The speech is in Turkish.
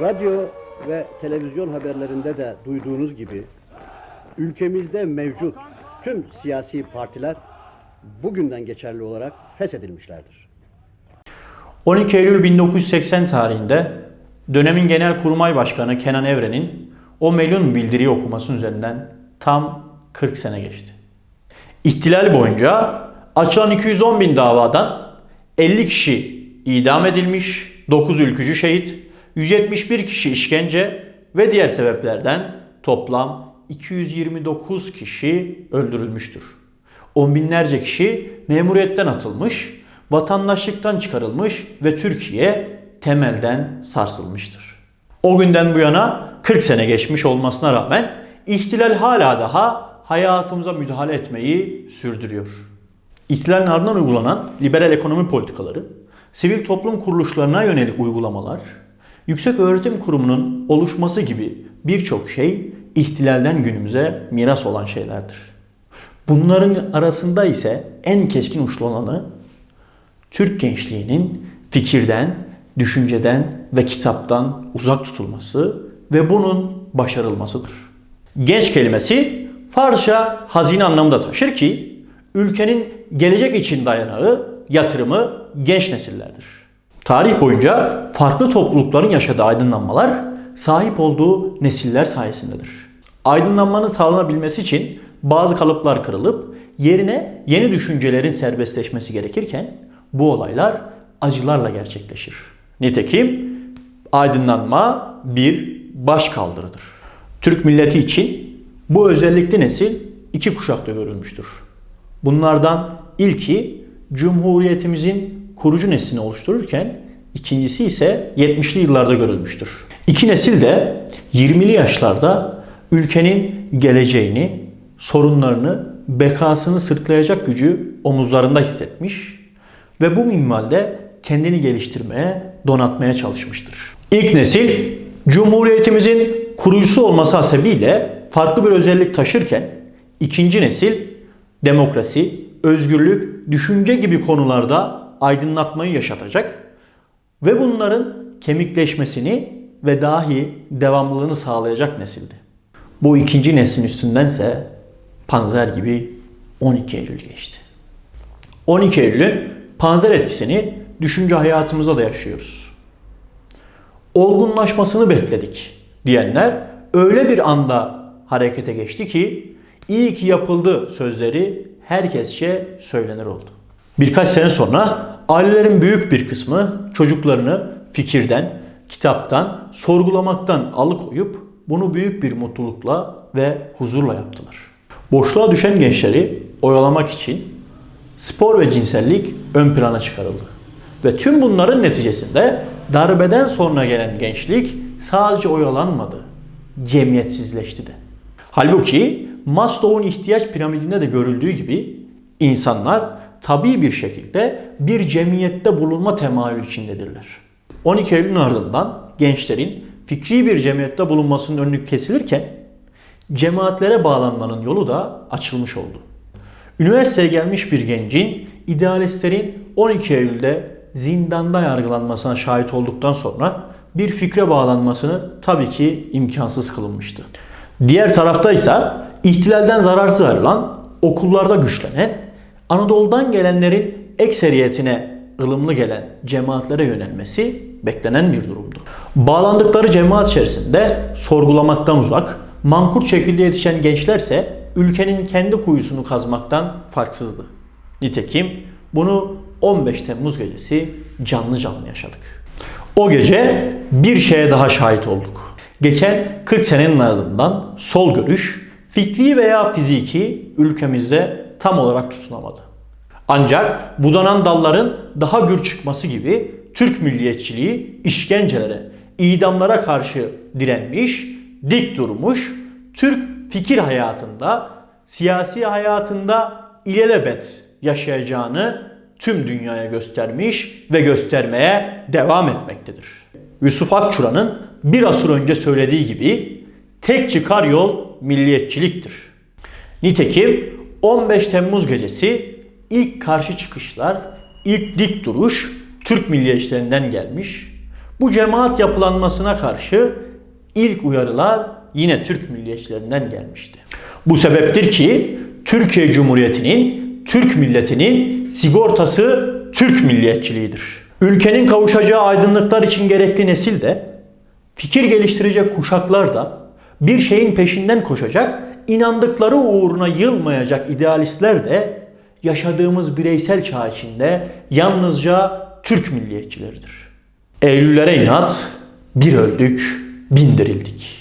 Radyo ve televizyon haberlerinde de duyduğunuz gibi ülkemizde mevcut tüm siyasi partiler bugünden geçerli olarak feshedilmişlerdir. 12 Eylül 1980 tarihinde dönemin Genelkurmay Başkanı Kenan Evren'in o melun bildiriyi okuması üzerinden tam 40 sene geçti. İhtilal boyunca açılan 210 bin davadan 50 kişi idam edilmiş, 9 ülkücü şehit, 171 kişi işkence ve diğer sebeplerden toplam 229 kişi öldürülmüştür. On binlerce kişi memuriyetten atılmış, vatandaşlıktan çıkarılmış ve Türkiye temelden sarsılmıştır. O günden bu yana 40 sene geçmiş olmasına rağmen ihtilal hala daha hayatımıza müdahale etmeyi sürdürüyor. İhtilalin ardından uygulanan liberal ekonomi politikaları, sivil toplum kuruluşlarına yönelik uygulamalar, yüksek öğretim kurumunun oluşması gibi birçok şey ihtilalden günümüze miras olan şeylerdir. Bunların arasında ise en keskin uçlu olanı Türk gençliğinin fikirden, düşünceden ve kitaptan uzak tutulması ve bunun başarılmasıdır. Genç kelimesi Farsça hazine anlamında taşır ki ülkenin gelecek için dayanağı, yatırımı genç nesillerdir. Tarih boyunca farklı toplulukların yaşadığı aydınlanmalar sahip olduğu nesiller sayesindedir. Aydınlanmanın sağlanabilmesi için bazı kalıplar kırılıp yerine yeni düşüncelerin serbestleşmesi gerekirken bu olaylar acılarla gerçekleşir. Nitekim aydınlanma bir baş kaldırıdır. Türk milleti için bu özellikli nesil iki kuşakta görülmüştür. Bunlardan ilki Cumhuriyetimizin kurucu neslini oluştururken ikincisi ise 70'li yıllarda görülmüştür. İki nesil de 20'li yaşlarda ülkenin geleceğini, sorunlarını, bekasını sırtlayacak gücü omuzlarında hissetmiş ve bu minvalde kendini geliştirmeye, donatmaya çalışmıştır. İlk nesil Cumhuriyetimizin kurucusu olması hasebiyle farklı bir özellik taşırken ikinci nesil demokrasi, özgürlük, düşünce gibi konularda aydınlatmayı yaşatacak ve bunların kemikleşmesini ve dahi devamlılığını sağlayacak nesildi. Bu ikinci neslin üstündense panzer gibi 12 Eylül geçti. 12 Eylül'ün panzer etkisini düşünce hayatımızda da yaşıyoruz. Olgunlaşmasını bekledik diyenler öyle bir anda harekete geçti ki iyi ki yapıldı sözleri herkesçe söylenir oldu. Birkaç sene sonra ailelerin büyük bir kısmı çocuklarını fikirden, kitaptan, sorgulamaktan alıkoyup bunu büyük bir mutlulukla ve huzurla yaptılar. Boşluğa düşen gençleri oyalamak için spor ve cinsellik ön plana çıkarıldı. Ve tüm bunların neticesinde darbeden sonra gelen gençlik sadece oyalanmadı, cemiyetsizleşti de. Halbuki Maslow'un ihtiyaç piramidinde de görüldüğü gibi insanlar tabii bir şekilde bir cemiyette bulunma temayülü içindedirler. 12 Eylül'ün ardından gençlerin fikri bir cemiyette bulunmasının önünü kesilirken cemaatlere bağlanmanın yolu da açılmış oldu. Üniversiteye gelmiş bir gencin idealistlerin 12 Eylül'de zindanda yargılanmasına şahit olduktan sonra bir fikre bağlanmasını tabii ki imkansız kılınmıştı. Diğer tarafta ise ihtilalden zararsız ayrılan, okullarda güçlenen, Anadolu'dan gelenlerin ekseriyetine ılımlı gelen cemaatlere yönelmesi beklenen bir durumdu. Bağlandıkları cemaat içerisinde sorgulamaktan uzak, mankurt şekilde yetişen gençlerse ülkenin kendi kuyusunu kazmaktan farksızdı. Nitekim bunu 15 Temmuz gecesi canlı canlı yaşadık. O gece bir şeye daha şahit olduk. Geçen 40 senenin ardından sol görüş, fikri veya fiziki ülkemizde tam olarak tutunamadı. Ancak budanan dalların daha gür çıkması gibi Türk milliyetçiliği işkencelere, idamlara karşı direnmiş, dik durmuş, Türk fikir hayatında, siyasi hayatında ilelebet yaşayacağını tüm dünyaya göstermiş ve göstermeye devam etmektedir. Yusuf Akçura'nın bir asır önce söylediği gibi tek çıkar yol milliyetçiliktir. Nitekim 15 Temmuz gecesi ilk karşı çıkışlar, ilk dik duruş Türk milliyetçilerinden gelmiş. Bu cemaat yapılanmasına karşı ilk uyarılar yine Türk milliyetçilerinden gelmişti. Bu sebeptir ki Türkiye Cumhuriyeti'nin, Türk milletinin sigortası Türk milliyetçiliğidir. Ülkenin kavuşacağı aydınlıklar için gerekli nesil de, fikir geliştirecek kuşaklar da, bir şeyin peşinden koşacak, inandıkları uğruna yılmayacak idealistler de yaşadığımız bireysel çağ içinde yalnızca Türk milliyetçileridir. Eylüllere inat, bir öldük, bin dirildik.